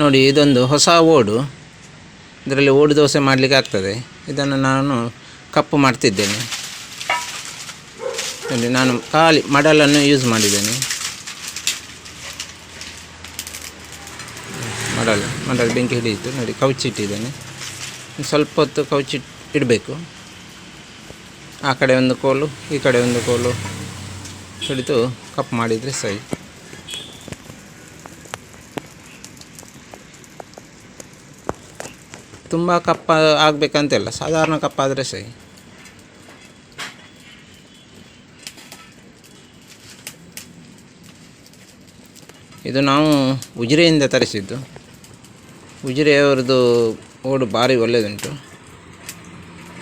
ನೋಡಿ, ಇದೊಂದು ಹೊಸ ಓಡು. ಇದರಲ್ಲಿ ಓಡು ದೋಸೆ ಮಾಡಲಿಕ್ಕೆ ಆಗ್ತದೆ. ಇದನ್ನು ನಾನು ಕಪ್ಪು ಮಾಡ್ತಿದ್ದೇನೆ. ನೋಡಿ, ನಾನು ಖಾಲಿ ಮಡಲನ್ನು ಯೂಸ್ ಮಾಡಿದ್ದೇನೆ. ಮಡಲ್ ಮಡಲ್ ಬೆಂಕಿ ಹಿಡಿಯಿತು. ನೋಡಿ ಕೌಚಿಟ್ಟಿದ್ದೇನೆ ಇನ್ನು ಸ್ವಲ್ಪ ಹೊತ್ತು ಕೌಚಿ ಇಡಬೇಕು. ಆ ಕಡೆ ಒಂದು ಕೋಲು, ಈ ಕಡೆ ಒಂದು ಕೋಲು ಹಿಡಿದು ಕಪ್ ಮಾಡಿದರೆ ಸರಿ. ತುಂಬ ಕಪ್ಪ ಆಗಬೇಕಂತಿಲ್ಲ, ಸಾಧಾರಣ ಕಪ್ಪಾದರೆ ಸರಿ. ಇದು ನಾವು ಉಜಿರೆಯಿಂದ ತರಿಸಿದ್ದು. ಉಜಿರೆಯವ್ರದ್ದು ಓಡು ಭಾರಿ ಒಳ್ಳೆಯದುಂಟು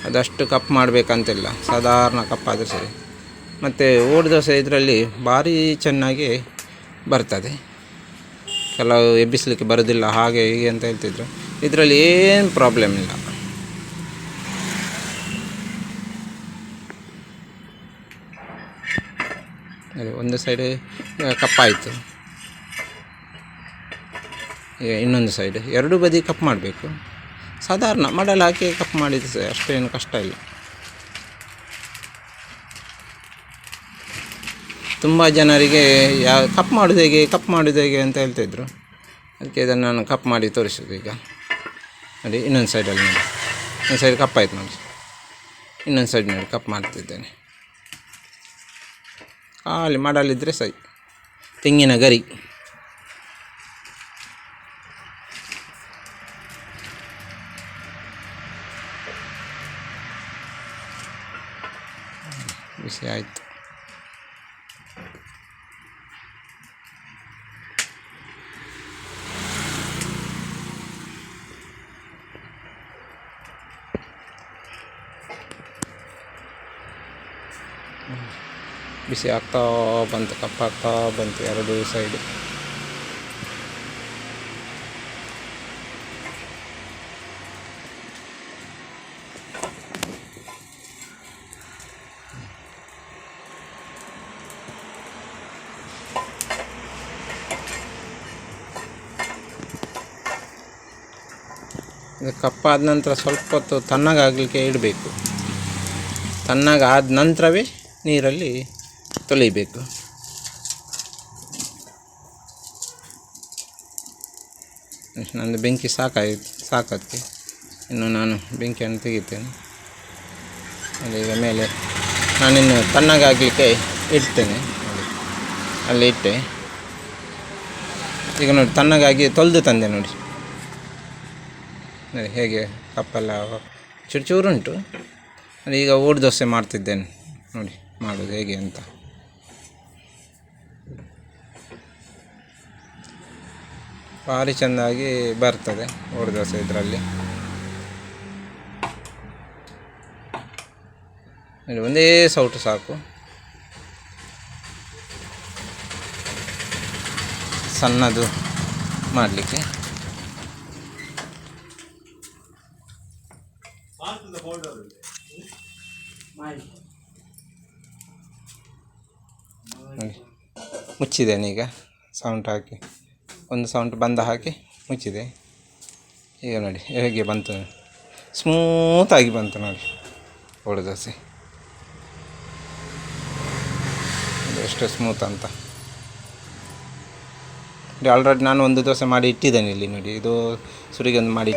ಅದಷ್ಟು ಕಪ್ ಮಾಡಬೇಕಂತಿಲ್ಲ, ಸಾಧಾರಣ ಕಪ್ ಆದರೆ ಸರಿ. ಮತ್ತು ಓಡು ದೋಸೆ ಇದರಲ್ಲಿ ಭಾರಿ ಚೆನ್ನಾಗಿ ಬರ್ತದೆ. ಕೆಲವು ಎಬ್ಬಿಸಲಿಕ್ಕೆ ಬರೋದಿಲ್ಲ, ಹಾಗೆ ಹೀಗೆ ಅಂತ ಹೇಳ್ತಿದ್ರು. ಇದರಲ್ಲಿ ಏನು ಪ್ರಾಬ್ಲಮ್ ಇಲ್ಲ. ಒಂದು ಸೈಡ್ ಕಪ್ಪಾಯಿತು ಇನ್ನೊಂದು ಸೈಡ್ ಎರಡೂ ಬದಿ ಕಪ್ ಮಾಡಬೇಕು. ಸಾಧಾರಣ, ಮಡಲ್ ಹಾಕಿ ಕಪ್ ಮಾಡಿದ್ದು ಸರ್, ಅಷ್ಟೇನು ಕಷ್ಟ ಇಲ್ಲ. ತುಂಬ ಜನರಿಗೆ ಯಾ ಕಪ್ ಮಾಡೋದು ಹೇಗೆ ಕಪ್ ಮಾಡೋದು ಹೇಗೆ ಅಂತ ಹೇಳ್ತಿದ್ರು ಅದಕ್ಕೆ ಇದನ್ನು ನಾನು ಕಪ್ ಮಾಡಿ ತೋರಿಸೋದು ಈಗ. ನೋಡಿ ಇನ್ನೊಂದು ಸೈಡಲ್ಲಿ ನೋಡಿ. ಒಂದು ಸೈಡ್ ಕಪ್ ಆಯ್ತು ನೋಡಿ. ಇನ್ನೊಂದು ಸೈಡ್ ನೋಡಿ ಕಪ್ ಮಾಡ್ತಿದ್ದೇನೆ. ಖಾಲಿ ಮಾಡಲಿದ್ದರೆ ಸರಿ ತೆಂಗಿನ ಗರಿ. ಬಿಸಿ ಆಯಿತು. ಬಿಸಿ ಆಗ್ತಾ ಬಂತು, ಕಪ್ಪಾಗ್ತಾ ಬಂತು ಎರಡು ಸೈಡು ಇದು ಕಪ್ಪಾದ ನಂತರ ಸ್ವಲ್ಪ ಹೊತ್ತು ತಣ್ಣಗಾಗಲಿಕ್ಕೆ ಇಡಬೇಕು. ತಣ್ಣಗಾದ ನಂತರವೇ ನೀರಲ್ಲಿ ತೊಳಿಬೇಕು ನಂದು ಬೆಂಕಿ ಸಾಕಾಯಿತು ಸಾಕತ್ತೆ ಇನ್ನು ನಾನು ಬೆಂಕಿಯನ್ನು ತೆಗಿತೇನೆ ಅದು ಈಗ ಮೇಲೆ ನಾನಿನ್ನು ತಣ್ಣಗಾಗಲಿಕ್ಕೆ ಇಡ್ತೇನೆ. ಅಲ್ಲಿ ಇಟ್ಟೆ ಈಗ ನೋಡಿ ತಣ್ಣಗಾಗಿ ತೊಳೆದು ತಂದೆ ನೋಡಿ ನೋಡಿ ಹೇಗೆ ಕಪ್ಪೆಲ್ಲ ಚೂರು ಚೂರುಂಟು ಈಗ ಓಡ್ ದೋಸೆ ಮಾಡ್ತಿದ್ದೇನೆ ನೋಡಿ ಮಾಡೋದು ಹೇಗೆ ಅಂತ ಭಾರಿ ಚೆನ್ನಾಗಿ ಬರ್ತದೆ ದೋಸೆ ಇದರಲ್ಲಿ ಇಲ್ಲಿ ಒಂದೇ ಸೌಟು ಸಾಕು. ಸಣ್ಣದು ಮಾಡಲಿಕ್ಕೆ. ಮುಚ್ಚಿದ್ದೇನೆ ಈಗ, ಸೌಂಡ್ ಹಾಕಿ. ಒಂದು ಸೌಂಡ್ ಬಂದ ಹಾಕಿ ಮುಚ್ಚಿದೆ. ಈಗ ನೋಡಿ, ಹೇಗೆ ಬಂತು ಸ್ಮೂತಾಗಿ ಬಂತು ನೋಡಿ. ಓಡು ದೋಸೆ. ಎಷ್ಟು ಸ್ಮೂತ್ ಅಂತ. ಆಲ್ರೆಡಿ ನಾನು ಒಂದು ದೋಸೆ ಮಾಡಿ ಇಟ್ಟಿದ್ದೇನೆ ಇಲ್ಲಿ ನೋಡಿ. ಇದು ಸುರಿಗೆ ಒಂದು ಮಾಡಿ